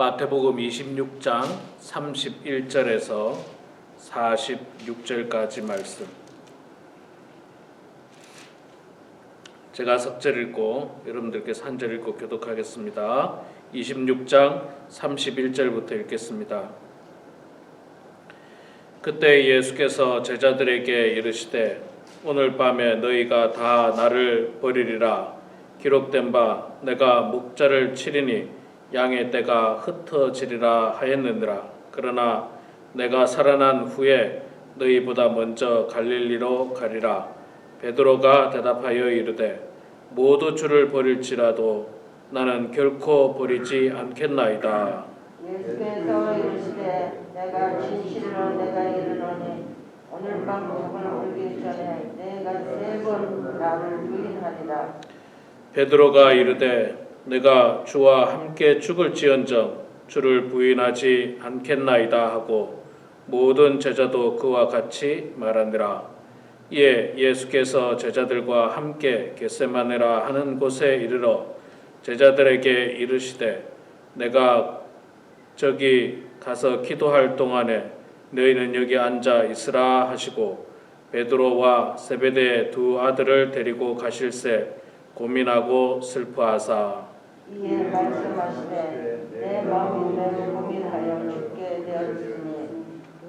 마태복음 26장 31절에서 46절까지 말씀. 제가 석절 읽고 여러분들께 산절 읽고 교독하겠습니다. 26장 31절부터 읽겠습니다. 그때 예수께서 제자들에게 이르시되 오늘 밤에 너희가 다 나를 버리리라 기록된 바 내가 목자를 치리니 양의 떼가 흩어지리라 하였느니라. 그러나 내가 살아난 후에 너희보다 먼저 갈릴리로 가리라. 베드로가 대답하여 이르되 모두 주를 버릴지라도 나는 결코 버리지 않겠나이다. 예수께서 이르시되 내가 진실로 내가 이르노니 오늘 밤 복을 울기 전에 내가 세 번 나를 부인하리라. 베드로가 이르되 내가 주와 함께 죽을지언정 주를 부인하지 않겠나이다 하고 모든 제자도 그와 같이 말하니라. 이에 예수께서 제자들과 함께 겟세마네라 하는 곳에 이르러 제자들에게 이르시되 내가 저기 가서 기도할 동안에 너희는 여기 앉아 있으라 하시고 베드로와 세베대의 두 아들을 데리고 가실새 고민하고 슬퍼하사 이에 말씀하시되 내 마음이 매우 고민하여 죽게 되었으니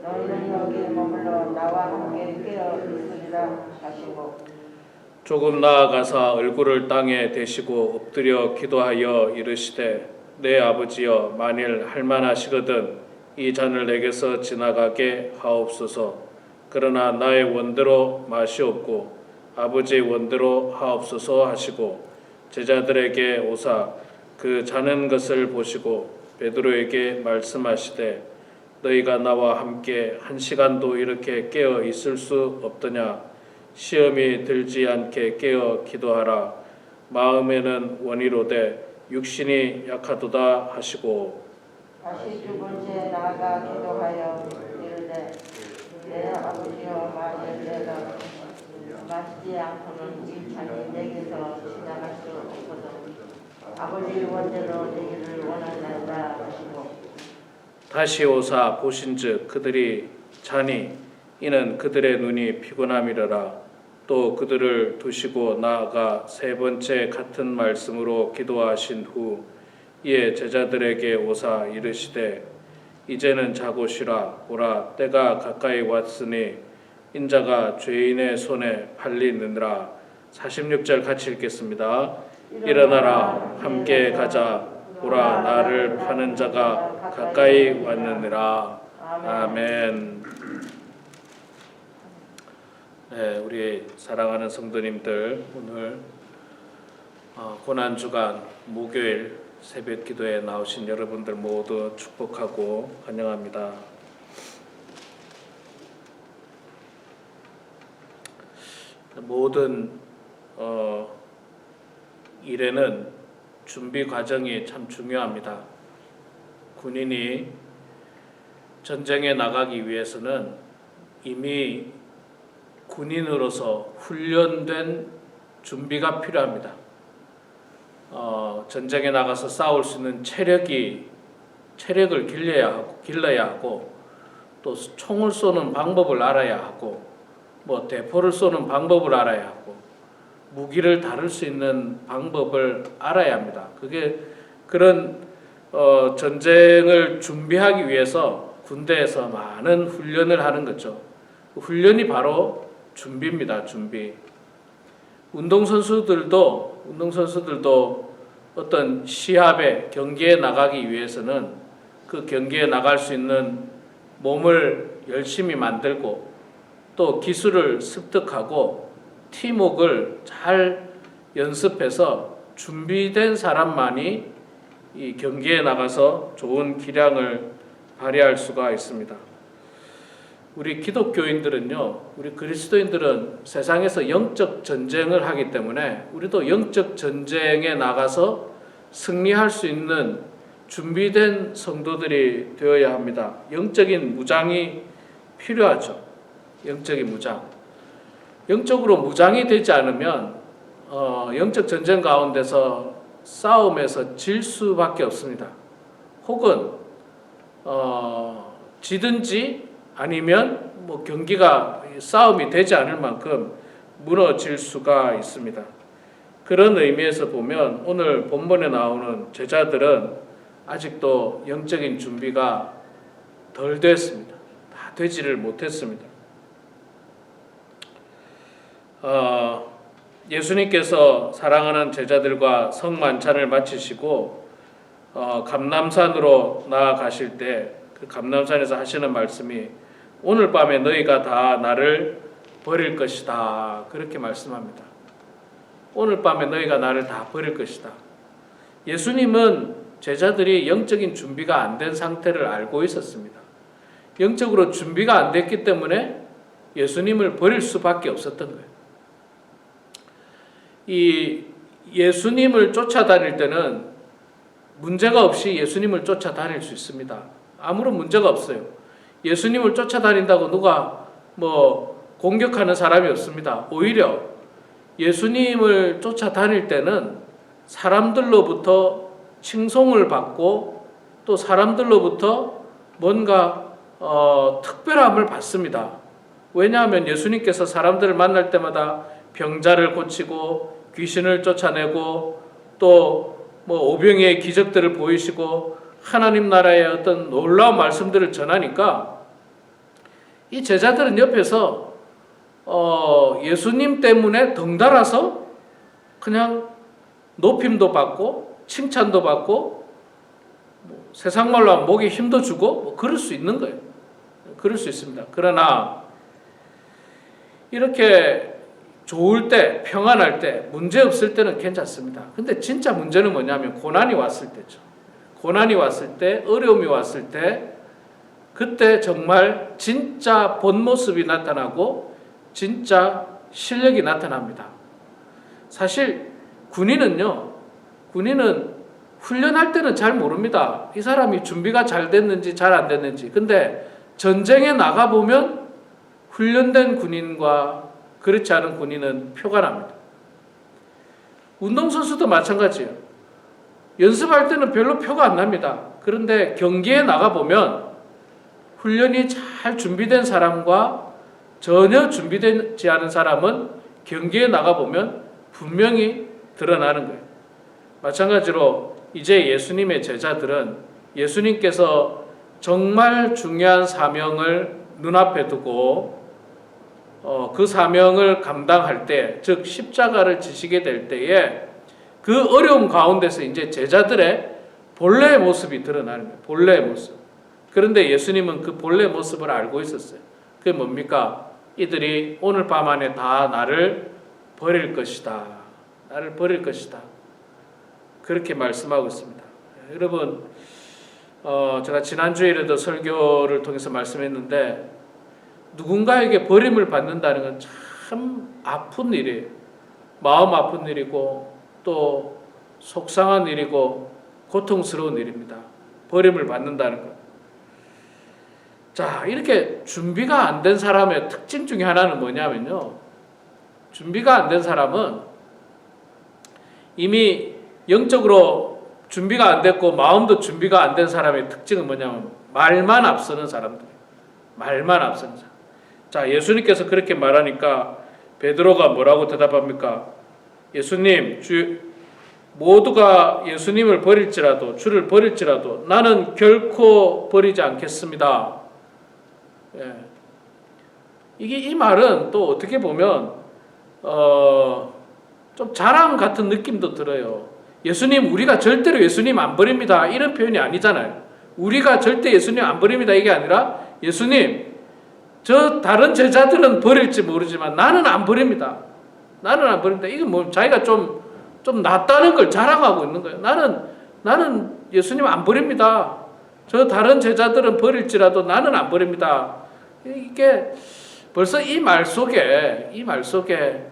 너희는 여기 머물러 나와 함께 깨어 있으리라 하시고. 조금 나아가사 얼굴을 땅에 대시고 엎드려 기도하여 이르시되 내 아버지여 만일 할만하시거든 이 잔을 내게서 지나가게 하옵소서. 그러나 나의 원대로 마시옵고 아버지의 원대로 하옵소서 하시고 제자들에게 오사 그 자는 것을 보시고 베드로에게 말씀하시되 너희가 나와 함께 한 시간도 이렇게 깨어 있을 수 없더냐? 시험이 들지 않게 깨어 기도하라. 마음에는 원이로되 육신이 약하도다 하시고. 다시 두 번째 나아가 기도하여 이르되 내 아버지여 만일 내가 마시지 않고는 이 잔이 내게서 지나갈 수 없거든 아버지 원대로 되기를 원하나이다 하시고. 다시 오사 보신즉 그들이 자니 이는 그들의 눈이 피곤함이라라. 또 그들을 두시고 나아가 세 번째 같은 말씀으로 기도하신 후 이에 제자들에게 오사 이르시되 이제는 자고 쉬라. 보라 때가 가까이 왔으니 인자가 죄인의 손에 팔리느니라. 46절 같이 읽겠습니다 일어나라 함께 가자. 보라 나를 파는 자가 가까이 왔느니라. 아멘. 네, 우리 사랑하는 성도님들 오늘 어, 고난 주간 목요일 새벽 기도에 나오신 여러분들 모두 축복하고 환영합니다. 모든 어, 일에는 준비 과정이 참 중요합니다. 군인이 전쟁에 나가기 위해서는 이미 군인으로서 훈련된 준비가 필요합니다. 어, 전쟁에 나가서 싸울 수 있는 체력이 체력을 길러야 하고 길러야 하고 또 총을 쏘는 방법을 알아야 하고 뭐 대포를 쏘는 방법을 알아야 하고 무기를 다룰 수 있는 방법을 알아야 합니다. 그게 그런 어, 전쟁을 준비하기 위해서 군대에서 많은 훈련을 하는 거죠. 그 훈련이 바로 준비입니다. 준비. 운동 선수들도 운동 선수들도 어떤 시합에 경기에 나가기 위해서는 그 경기에 나갈 수 있는 몸을 열심히 만들고 또 기술을 습득하고 팀웍을 잘 연습해서 준비된 사람만이 이 경기에 나가서 좋은 기량을 발휘할 수가 있습니다. 우리 기독교인들은요, 우리 그리스도인들은 세상에서 영적 전쟁을 하기 때문에 우리도 영적 전쟁에 나가서 승리할 수 있는 준비된 성도들이 되어야 합니다. 영적인 무장이 필요하죠. 영적인 무장. 영적으로 무장이 되지 않으면 어, 영적 전쟁 가운데서 싸움에서 질 수밖에 없습니다. 혹은 어, 지든지 아니면 뭐 경기가 싸움이 되지 않을 만큼 무너질 수가 있습니다. 그런 의미에서 보면 오늘 본문에 나오는 제자들은 아직도 영적인 준비가 덜 됐습니다. 다 되지를 못했습니다. 어, 예수님께서 사랑하는 제자들과 성만찬을 마치시고 어, 감남산으로 나아가실 때 그 감남산에서 하시는 말씀이 오늘 밤에 너희가 다 나를 버릴 것이다 그렇게 말씀합니다. 오늘 밤에 너희가 나를 다 버릴 것이다. 예수님은 제자들이 영적인 준비가 안 된 상태를 알고 있었습니다. 영적으로 준비가 안 됐기 때문에 예수님을 버릴 수밖에 없었던 거예요. 이 예수님을 쫓아다닐 때는 문제가 없이 예수님을 쫓아다닐 수 있습니다. 아무런 문제가 없어요. 예수님을 쫓아다닌다고 누가 뭐 공격하는 사람이 없습니다. 오히려 예수님을 쫓아다닐 때는 사람들로부터 칭송을 받고 또 사람들로부터 뭔가 어, 특별함을 받습니다. 왜냐하면 예수님께서 사람들을 만날 때마다 병자를 고치고 귀신을 쫓아내고 또 뭐 오병이의 기적들을 보이시고 하나님 나라의 어떤 놀라운 말씀들을 전하니까 이 제자들은 옆에서 어, 예수님 때문에 덩달아서 그냥 높임도 받고 칭찬도 받고 뭐 세상 말로 하면 목에 힘도 주고 뭐 그럴 수 있는 거예요. 그럴 수 있습니다. 그러나 이렇게 좋을 때, 평안할 때, 문제 없을 때는 괜찮습니다. 근데 진짜 문제는 뭐냐면 고난이 왔을 때죠. 고난이 왔을 때, 어려움이 왔을 때, 그때 정말 진짜 본 모습이 나타나고 진짜 실력이 나타납니다. 사실 군인은요, 군인은 훈련할 때는 잘 모릅니다. 이 사람이 준비가 잘 됐는지 잘 안 됐는지. 근데 전쟁에 나가 보면 훈련된 군인과 그렇지 않은 군인은 표가 납니다. 운동선수도 마찬가지예요. 연습할 때는 별로 표가 안 납니다. 그런데 경기에 나가 보면 훈련이 잘 준비된 사람과 전혀 준비되지 않은 사람은 경기에 나가 보면 분명히 드러나는 거예요. 마찬가지로 이제 예수님의 제자들은 예수님께서 정말 중요한 사명을 눈앞에 두고 어, 그 사명을 감당할 때, 즉 십자가를 지시게 될 때에 그 어려움 가운데서 이제 제자들의 본래의 모습이 드러나는. 본래의 모습. 그런데 예수님은 그 본래 모습을 알고 있었어요. 그게 뭡니까? 이들이 오늘 밤 안에 다 나를 버릴 것이다. 나를 버릴 것이다. 그렇게 말씀하고 있습니다. 여러분, 어, 제가 지난주에도 설교를 통해서 말씀했는데 누군가에게 버림을 받는다는 건 참 아픈 일이에요. 마음 아픈 일이고 또 속상한 일이고 고통스러운 일입니다. 버림을 받는다는 것. 자, 이렇게 준비가 안 된 사람의 특징 중에 하나는 뭐냐면요. 준비가 안 된 사람은 이미 영적으로 준비가 안 됐고 마음도 준비가 안 된 사람의 특징은 뭐냐면 말만 앞서는 사람들. 말만 앞서는 사람. 자, 예수님께서 그렇게 말하니까 베드로가 뭐라고 대답합니까? 예수님, 주 모두가 예수님을 버릴지라도 주를 버릴지라도 나는 결코 버리지 않겠습니다. 예. 이게 이 말은 또 어떻게 보면 어, 좀 자랑 같은 느낌도 들어요. 예수님 우리가 절대로 예수님 안 버립니다. 이런 표현이 아니잖아요. 우리가 절대 예수님 안 버립니다. 이게 아니라 예수님 저 다른 제자들은 버릴지 모르지만 나는 안 버립니다. 나는 안 버립니다. 이건 뭐 자기가 좀, 좀 낫다는 걸 자랑하고 있는 거예요. 나는, 나는 예수님 안 버립니다. 저 다른 제자들은 버릴지라도 나는 안 버립니다. 이게 벌써 이 말 속에, 이 말 속에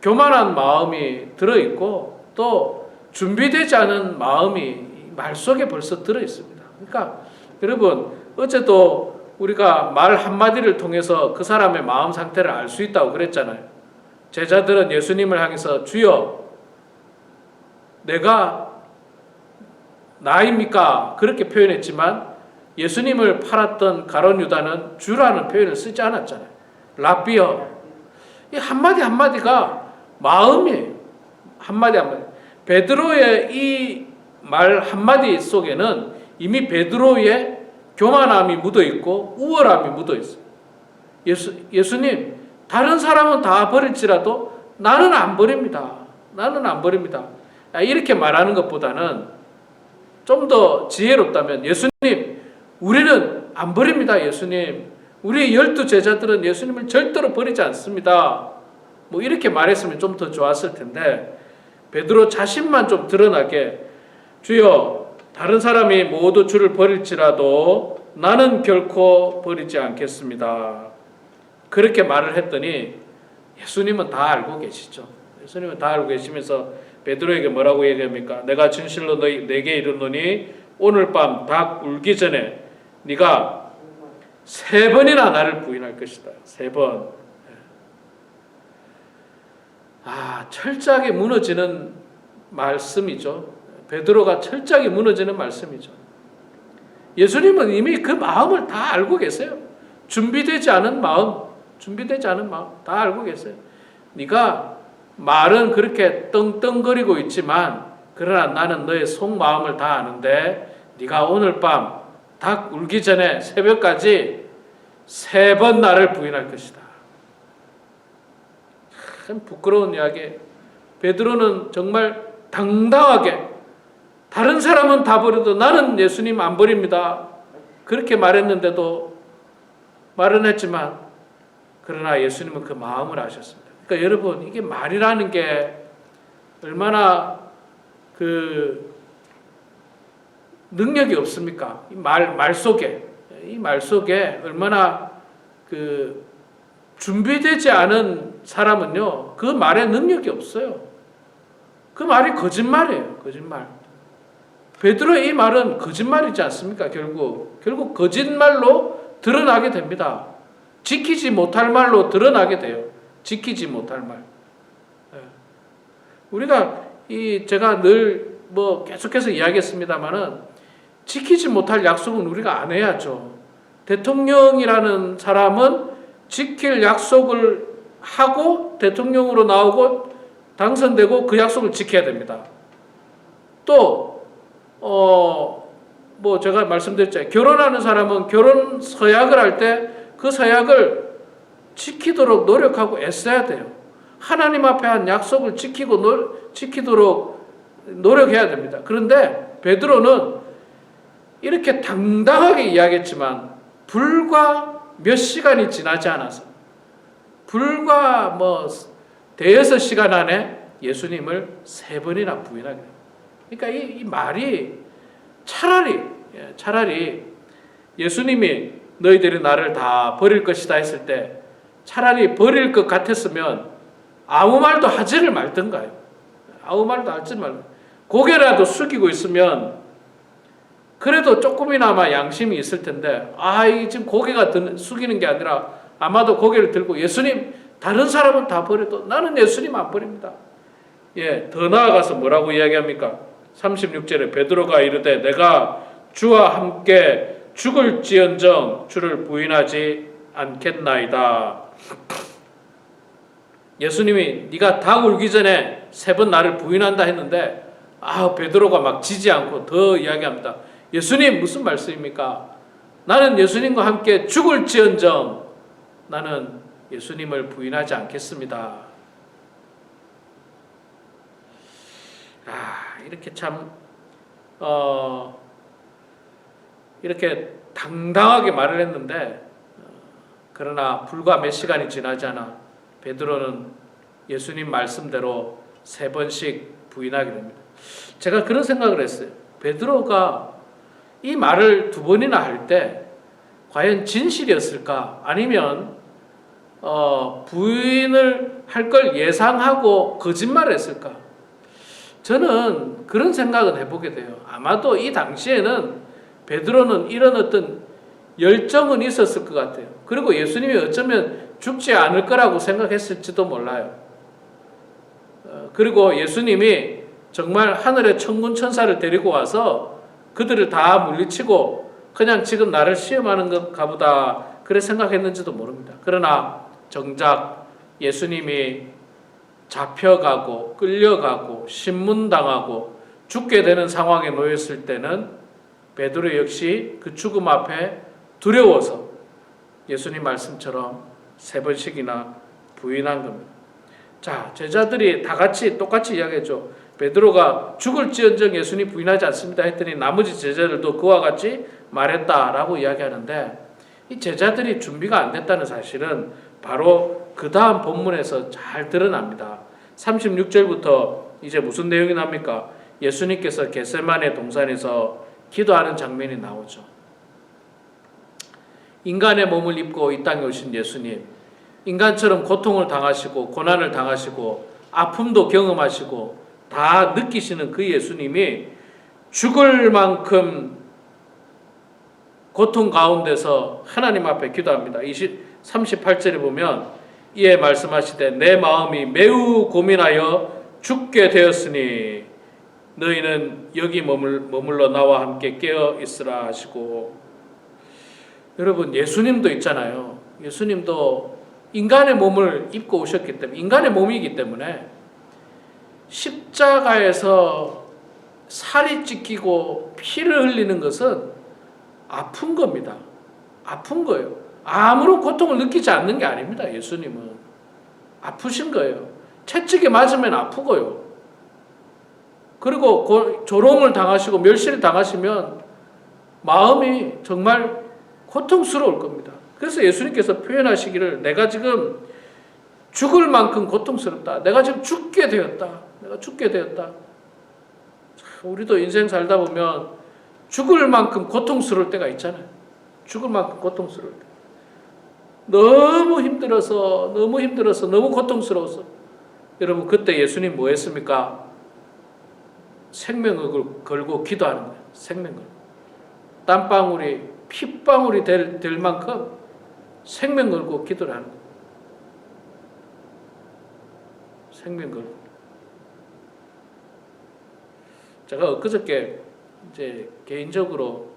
교만한 마음이 들어있고 또 준비되지 않은 마음이 말 속에 벌써 들어있습니다. 그러니까 여러분, 어제도 우리가 말 한마디를 통해서 그 사람의 마음 상태를 알 수 있다고 그랬잖아요. 제자들은 예수님을 향해서 주여, 내가 나입니까? 그렇게 표현했지만 예수님을 팔았던 가론 유다는 주라는 표현을 쓰지 않았잖아요. 라비어. 이 한마디 한마디가 마음이에요. 한마디 한마디. 베드로의 이 말 한마디 속에는 이미 베드로의 교만함이 묻어 있고 우월함이 묻어 있어요. 예수, 예수님, 다른 사람은 다 버릴지라도 나는 안 버립니다. 나는 안 버립니다. 아, 이렇게 말하는 것보다는 좀 더 지혜롭다면 예수님, 우리는 안 버립니다. 예수님. 우리 열두 제자들은 예수님을 절대로 버리지 않습니다. 뭐 이렇게 말했으면 좀 더 좋았을 텐데 베드로 자신만 좀 드러나게 주여 다른 사람이 모두 주를 버릴지라도 나는 결코 버리지 않겠습니다. 그렇게 말을 했더니 예수님은 다 알고 계시죠. 예수님은 다 알고 계시면서 베드로에게 뭐라고 얘기합니까? 내가 진실로 너희 내게 이르노니 오늘 밤 닭 울기 전에 네가 세 번이나 나를 부인할 것이다. 세 번. 아, 철저하게 무너지는 말씀이죠. 베드로가 철저하게 무너지는 말씀이죠. 예수님은 이미 그 마음을 다 알고 계세요. 준비되지 않은 마음, 준비되지 않은 마음 다 알고 계세요. 네가 말은 그렇게 떵떵거리고 있지만 그러나 나는 너의 속마음을 다 아는데 네가 오늘 밤 닭 울기 전에 새벽까지 세 번 나를 부인할 것이다. 참 부끄러운 이야기. 베드로는 정말 당당하게 다른 사람은 다 버려도 나는 예수님 안 버립니다. 그렇게 말했는데도 말은 했지만 그러나 예수님은 그 마음을 아셨습니다. 그러니까 여러분 이게 말이라는 게 얼마나 그 능력이 없습니까? 이 말, 말 속에 이 말 속에 얼마나 그 준비되지 않은 사람은요 그 말에 능력이 없어요. 그 말이 거짓말이에요. 거짓말. 베드로의 이 말은 거짓말이지 않습니까? 결국 결국 거짓말로 드러나게 됩니다. 지키지 못할 말로 드러나게 돼요. 지키지 못할 말. 예. 우리가 이 제가 늘 뭐 계속해서 이야기했습니다만은 지키지 못할 약속은 우리가 안 해야죠. 대통령이라는 사람은 지킬 약속을 하고 대통령으로 나오고 당선되고 그 약속을 지켜야 됩니다. 또, 어, 뭐 제가 말씀드렸잖아요. 결혼하는 사람은 결혼 서약을 할 때 그 서약을 지키도록 노력하고 애써야 돼요. 하나님 앞에 한 약속을 지키고 노, 지키도록 노력해야 됩니다. 그런데 베드로는 이렇게 당당하게 이야기했지만 불과 몇 시간이 지나지 않아서 불과 뭐 대여섯 시간 안에 예수님을 세 번이나 부인하게 됩니다. 그러니까 이, 이 말이 차라리 예, 차라리 예수님이 너희들이 나를 다 버릴 것이다 했을 때 차라리 버릴 것 같았으면 아무 말도 하지를 말던가요. 아무 말도 하지 말. 고개라도 숙이고 있으면 그래도 조금이나마 양심이 있을 텐데 아, 이 지금 고개가 드, 숙이는 게 아니라 아마도 고개를 들고 예수님 다른 사람은 다 버려도 나는 예수님 안 버립니다. 예, 더 나아가서 뭐라고 이야기합니까? 36절에 베드로가 이르되 내가 주와 함께 죽을지언정 주를 부인하지 않겠나이다. 예수님이 네가 다 울기 전에 세 번 나를 부인한다 했는데 아 베드로가 막 지지 않고 더 이야기합니다. 예수님 무슨 말씀입니까? 나는 예수님과 함께 죽을지언정 나는 예수님을 부인하지 않겠습니다. 아 이렇게 참 어, 이렇게 당당하게 말을 했는데 어, 그러나 불과 몇 시간이 지나지 않아 베드로는 예수님 말씀대로 세 번씩 부인하게 됩니다. 제가 그런 생각을 했어요. 베드로가 이 말을 두 번이나 할 때 과연 진실이었을까? 아니면 어, 부인을 할 걸 예상하고 거짓말을 했을까? 저는 그런 생각은 해보게 돼요. 아마도 이 당시에는 베드로는 이런 어떤 열정은 있었을 것 같아요. 그리고 예수님이 어쩌면 죽지 않을 거라고 생각했을지도 몰라요. 어, 그리고 예수님이 정말 하늘의 천군 천사를 데리고 와서 그들을 다 물리치고 그냥 지금 나를 시험하는 것가 보다 그래 생각했는지도 모릅니다. 그러나 정작 예수님이 잡혀가고 끌려가고 신문당하고 죽게 되는 상황에 놓였을 때는 베드로 역시 그 죽음 앞에 두려워서 예수님 말씀처럼 세 번씩이나 부인한 겁니다. 자, 제자들이 다 같이 똑같이 이야기했죠. 베드로가 죽을지언정 예수님 부인하지 않습니다 했더니 나머지 제자들도 그와 같이 말했다라고 이야기하는데 이 제자들이 준비가 안 됐다는 사실은 바로 그 다음 본문에서 잘 드러납니다. 36절부터 이제 무슨 내용이 납니까? 예수님께서 겟세마네 동산에서 기도하는 장면이 나오죠. 인간의 몸을 입고 이 땅에 오신 예수님, 인간처럼 고통을 당하시고 고난을 당하시고 아픔도 경험하시고 다 느끼시는 그 예수님이 죽을 만큼 고통 가운데서 하나님 앞에 기도합니다. 20, 38절에 보면 이에 말씀하시되 내 마음이 매우 고민하여 죽게 되었으니 너희는 여기 머물, 머물러 나와 함께 깨어 있으라 하시고 여러분 예수님도 있잖아요. 예수님도 인간의 몸을 입고 오셨기 때문에 인간의 몸이기 때문에 십자가에서 살이 찢기고 피를 흘리는 것은 아픈 겁니다. 아픈 거예요. 아무런 고통을 느끼지 않는 게 아닙니다. 예수님은 아프신 거예요. 채찍에 맞으면 아프고요. 그리고 고, 조롱을 당하시고 멸시를 당하시면 마음이 정말 고통스러울 겁니다. 그래서 예수님께서 표현하시기를 내가 지금 죽을 만큼 고통스럽다. 내가 지금 죽게 되었다. 내가 죽게 되었다. 우리도 인생 살다 보면 죽을 만큼 고통스러울 때가 있잖아요. 죽을 만큼 고통스러울 때. 너무 힘들어서, 너무 힘들어서, 너무 고통스러워서. 여러분, 그때 예수님 뭐 했습니까? 생명을 걸고 기도하는 거예요. 생명을. 땀방울이, 핏방울이 될, 될 만큼 생명 걸고 기도를 하는 거예요. 생명 걸고. 제가 엊그저께 이제 개인적으로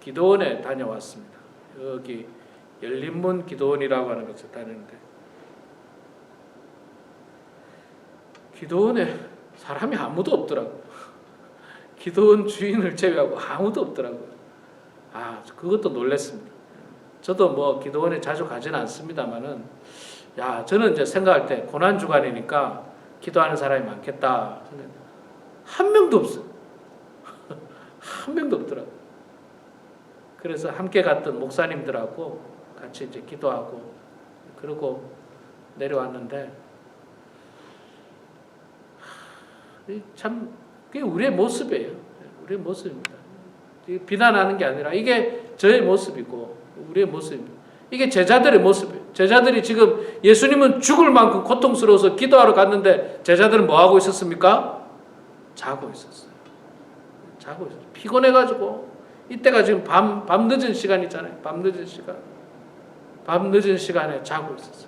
기도원에 다녀왔습니다. 여기 열린문 기도원이라고 하는 곳에 다니는데 기도원에 사람이 아무도 없더라고요. 기도원 주인을 제외하고 아무도 없더라고요. 아, 그것도 놀랬습니다. 저도 뭐 기도원에 자주 가지는 않습니다만은 야, 저는 이제 생각할 때 고난 주간이니까 기도하는 사람이 많겠다. 한 명도 없어요. 한 명도 없더라고요. 그래서 함께 갔던 목사님들하고 같이 이제 기도하고 그러고 내려왔는데 참 그게 우리의 모습이에요. 우리의 모습입니다. 비난하는 게 아니라 이게 저의 모습이고 우리의 모습입니다. 이게 제자들의 모습이에요. 제자들이 지금 예수님은 죽을 만큼 고통스러워서 기도하러 갔는데 제자들은 뭐 하고 있었습니까? 자고 있었어요. 자고 있었어요. 피곤해가지고 이때가 지금 밤, 밤 늦은 시간이잖아요. 밤 늦은 시간. 밤 늦은 시간에 자고 있었어요.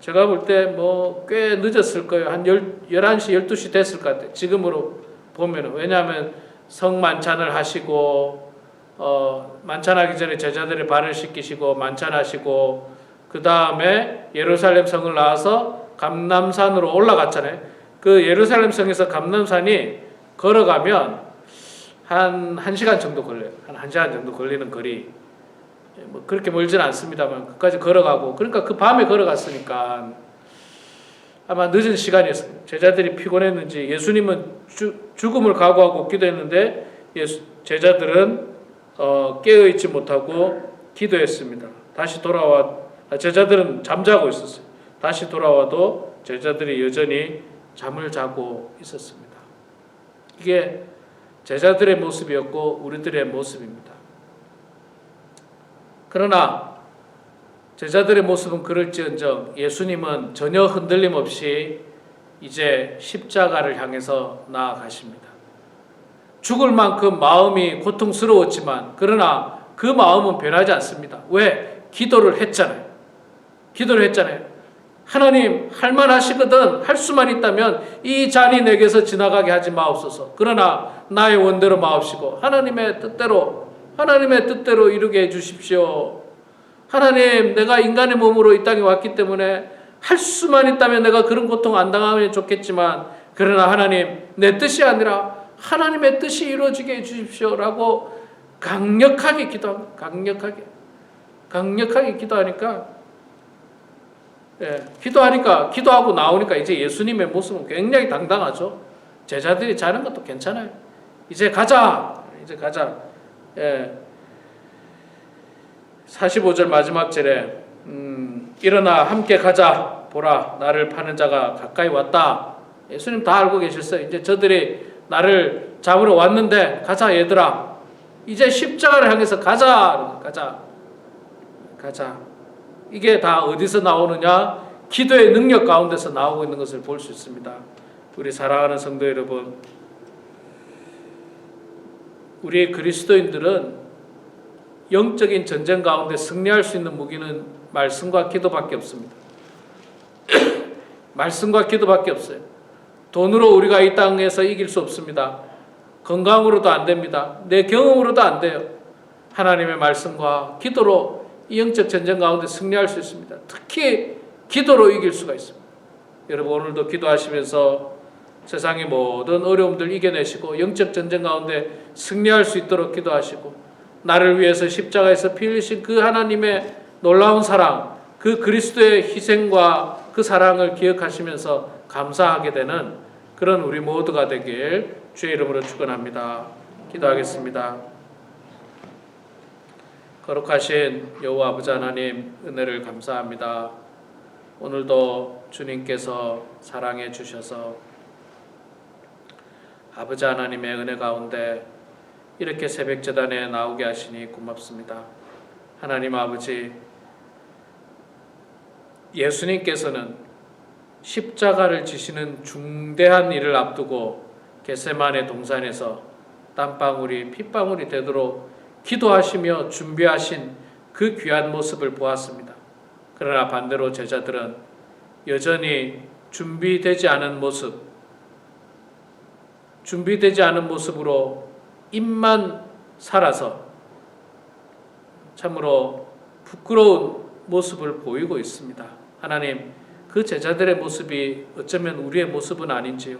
제가 볼 때 뭐 꽤 늦었을 거예요. 한 10, 11시, 12시 됐을 것 같아요. 지금으로 보면은. 왜냐하면 성만찬을 하시고, 어, 만찬하기 전에 제자들의 발을 씻기시고, 만찬하시고, 그 다음에 예루살렘 성을 나와서 감남산으로 올라갔잖아요. 그 예루살렘 성에서 감남산이 걸어가면 한 1시간 정도 걸려요. 한 1시간 정도 걸리는 거리. 뭐 그렇게 멀지는 않습니다만 그까지 걸어가고 그러니까 그 밤에 걸어갔으니까 아마 늦은 시간이었어요. 제자들이 피곤했는지 예수님은 주, 죽음을 각오하고 기도했는데 예수, 제자들은 어, 깨어 있지 못하고 기도했습니다. 다시 돌아와 아, 제자들은 잠자고 있었어요. 다시 돌아와도 제자들이 여전히 잠을 자고 있었습니다. 이게 제자들의 모습이었고 우리들의 모습입니다. 그러나 제자들의 모습은 그럴지언정 예수님은 전혀 흔들림 없이 이제 십자가를 향해서 나아가십니다. 죽을 만큼 마음이 고통스러웠지만 그러나 그 마음은 변하지 않습니다. 왜? 기도를 했잖아요. 기도를 했잖아요. 하나님 할 만 하시거든 할 수만 있다면 이 잔이 내게서 지나가게 하지 마옵소서. 그러나 나의 원대로 마옵시고 하나님의 뜻대로 하나님의 뜻대로 이루게 해 주십시오. 하나님 내가 인간의 몸으로 이 땅에 왔기 때문에 할 수만 있다면 내가 그런 고통 안 당하면 좋겠지만 그러나 하나님 내 뜻이 아니라 하나님의 뜻이 이루어지게 해 주십시오라고 강력하게 기도합니다. 강력하게 강력하게 기도하니까 예, 기도하니까 기도하고 나오니까 이제 예수님의 모습은 굉장히 당당하죠. 제자들이 자는 것도 괜찮아요. 이제 가자. 이제 가자. 예. 45절 마지막 절에 음, 일어나 함께 가자. 보라 나를 파는 자가 가까이 왔다. 예수님 다 알고 계셨어요. 이제 저들이 나를 잡으러 왔는데 가자 얘들아. 이제 십자가를 향해서 가자. 가자. 가자. 이게 다 어디서 나오느냐? 기도의 능력 가운데서 나오고 있는 것을 볼 수 있습니다. 우리 사랑하는 성도 여러분, 우리 그리스도인들은 영적인 전쟁 가운데 승리할 수 있는 무기는 말씀과 기도밖에 없습니다. 말씀과 기도밖에 없어요. 돈으로 우리가 이 땅에서 이길 수 없습니다. 건강으로도 안 됩니다. 내 경험으로도 안 돼요. 하나님의 말씀과 기도로 이 영적 전쟁 가운데 승리할 수 있습니다. 특히 기도로 이길 수가 있습니다. 여러분 오늘도 기도하시면서 세상의 모든 어려움들 이겨내시고 영적 전쟁 가운데 승리할 수 있도록 기도하시고 나를 위해서 십자가에서 피 흘리신 그 하나님의 놀라운 사랑, 그 그리스도의 희생과 그 사랑을 기억하시면서 감사하게 되는 그런 우리 모두가 되길 주의 이름으로 축원합니다. 기도하겠습니다. 거룩하신 여호와 아버지 하나님 은혜를 감사합니다. 오늘도 주님께서 사랑해 주셔서 아버지 하나님의 은혜 가운데 이렇게 새벽 재단에 나오게 하시니 고맙습니다. 하나님 아버지 예수님께서는 십자가를 지시는 중대한 일을 앞두고 겟세만의 동산에서 땀방울이 핏방울이 되도록 기도하시며 준비하신 그 귀한 모습을 보았습니다. 그러나 반대로 제자들은 여전히 준비되지 않은 모습, 준비되지 않은 모습으로 입만 살아서 참으로 부끄러운 모습을 보이고 있습니다. 하나님, 그 제자들의 모습이 어쩌면 우리의 모습은 아닌지요.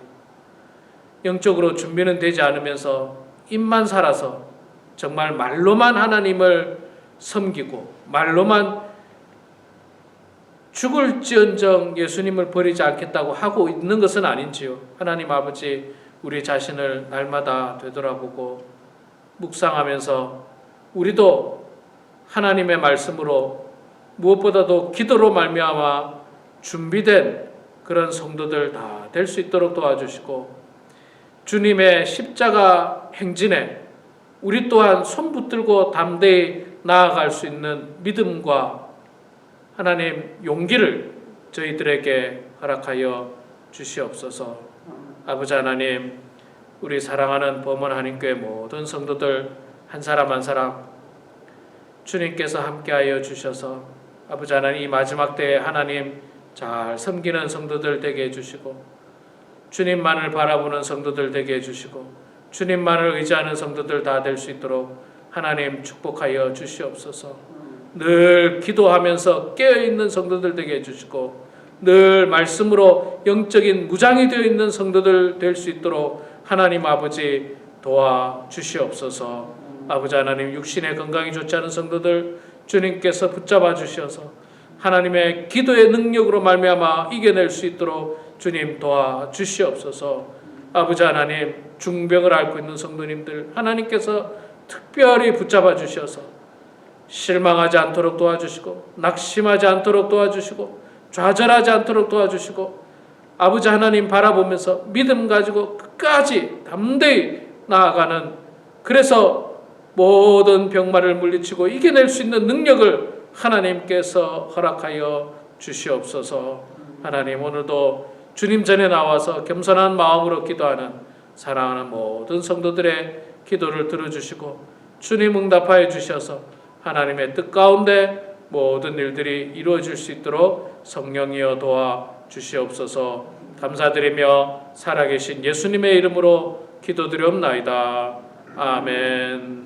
영적으로 준비는 되지 않으면서 입만 살아서 정말 말로만 하나님을 섬기고 말로만 죽을지언정 예수님을 버리지 않겠다고 하고 있는 것은 아닌지요. 하나님 아버지 우리 자신을 날마다 되돌아보고 묵상하면서 우리도 하나님의 말씀으로 무엇보다도 기도로 말미암아 준비된 그런 성도들 다 될 수 있도록 도와주시고 주님의 십자가 행진에 우리 또한 손 붙들고 담대히 나아갈 수 있는 믿음과 하나님 용기를 저희들에게 허락하여 주시옵소서. 아버지 하나님, 우리 사랑하는 범원 한인교회 모든 성도들 한 사람 한 사람 주님께서 함께하여 주셔서 아버지 하나님 이 마지막 때에 하나님 잘 섬기는 성도들 되게 해주시고 주님만을 바라보는 성도들 되게 해주시고 주님만을 의지하는 성도들 다 될 수 있도록 하나님 축복하여 주시옵소서. 늘 기도하면서 깨어 있는 성도들 되게 해주시고 늘 말씀으로 영적인 무장이 되어 있는 성도들 될 수 있도록 하나님 아버지 도와 주시옵소서. 아버지 하나님 육신의 건강이 좋지 않은 성도들 주님께서 붙잡아 주셔서 하나님의 기도의 능력으로 말미암아 이겨낼 수 있도록 주님 도와 주시옵소서. 아버지 하나님 중병을 앓고 있는 성도님들 하나님께서 특별히 붙잡아 주셔서 실망하지 않도록 도와주시고 낙심하지 않도록 도와주시고 좌절하지 않도록 도와주시고 아버지 하나님 바라보면서 믿음 가지고 끝까지 담대히 나아가는 그래서 모든 병마를 물리치고 이겨낼 수 있는 능력을 하나님께서 허락하여 주시옵소서. 하나님 오늘도 주님 전에 나와서 겸손한 마음으로 기도하는 사랑하는 모든 성도들의 기도를 들어주시고 주님 응답하여 주셔서 하나님의 뜻 가운데 모든 일들이 이루어질 수 있도록 성령이여 도와 주시옵소서. 감사드리며 살아계신 예수님의 이름으로 기도드리옵나이다. 아멘.